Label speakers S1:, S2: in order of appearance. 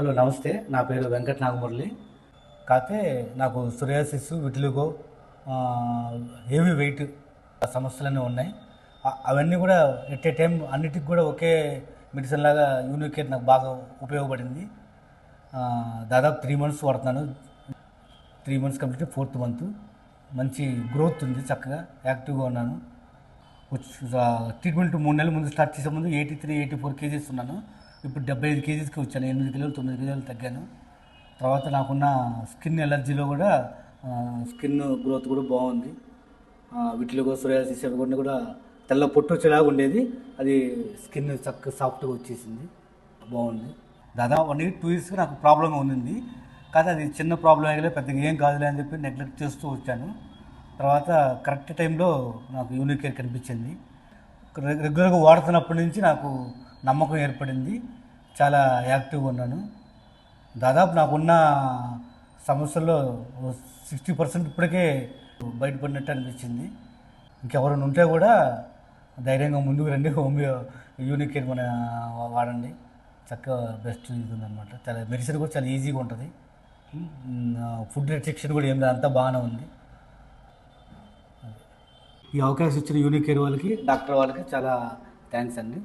S1: Hello నమస్తే. నా పేరు వెంకట నాగమురళి. కాకపోతే నాకు సురయాసిస్ విటిలుగో హెవీ వెయిట్ సమస్యలన్నీ ఉన్నాయి. అవన్నీ కూడా ఎట్ ఏ టైం అన్నిటికి కూడా ఒకే మెడిసిన్ లాగా యూనికేట్ నాకు బాగా ఉపయోగపడింది. దాదాపు త్రీ మంత్స్ వాడుతున్నాను. Three months complete fourth month మంచి గ్రోత్ ఉంది చక్కగా. యాక్టివ్గా ఉన్నాను. ట్రీట్మెంట్ మూడు నెలల ముందు స్టార్ట్ చేసే ముందు eighty three eighty four kgs ఉన్నాను. ఇప్పుడు డెబ్బై ఐదు కేజీస్కి వచ్చాను ఎనిమిది కిలోలు తొమ్మిది కిలోలు తగ్గాను. తర్వాత నాకున్న స్కిన్ ఎలర్జీలో కూడా స్కిన్ గ్రోత్ కూడా బాగుంది. వీటిలో కూడా సోరియాసిస్ అవి కూడా కూడా తెల్ల పొట్టు వచ్చేలాగా ఉండేది. అది స్కిన్ చక్కగా సాఫ్ట్గా వచ్చేసింది. బాగుంది. దాదాపు వన్ ఇయర్ టూ ఇయర్స్కి నాకు ప్రాబ్లం ఉంది కానీ అది చిన్న ప్రాబ్లం అయ్యలే పెద్దగా ఏం కాదులే అని చెప్పి నెగ్లెక్ట్ చేస్తూ వచ్చాను. తర్వాత కరెక్ట్ టైంలో నాకు యూనిక్ కేర్ కనిపించింది. రెగ్యులర్గా వాడుతున్నప్పటి నుంచి నాకు నమ్మకం ఏర్పడింది. చాలా యాక్టివ్గా ఉన్నాను. దాదాపు నాకున్న సమస్యల్లో సిక్స్టీ పర్సెంట్ ఇప్పటికే బయటపడినట్టు అనిపించింది. ఇంకెవరైనా ఉంటే కూడా ధైర్యంగా ముందుకు రండి. హోమియో యూనిక్ కేర్ మన వాడండి. చక్కగా బెస్ట్ ఇది ఉందన్నమాట. చాలా మెడిసిన్ కూడా చాలా ఈజీగా ఉంటుంది. ఫుడ్ రిస్ట్రిక్షన్ కూడా ఏం అంతా బాగానే ఉంది. ఈ అవకాశం ఇచ్చిన యూనిక్ కేర్ వాళ్ళకి డాక్టర్ వాళ్ళకి చాలా థ్యాంక్స్ అండి.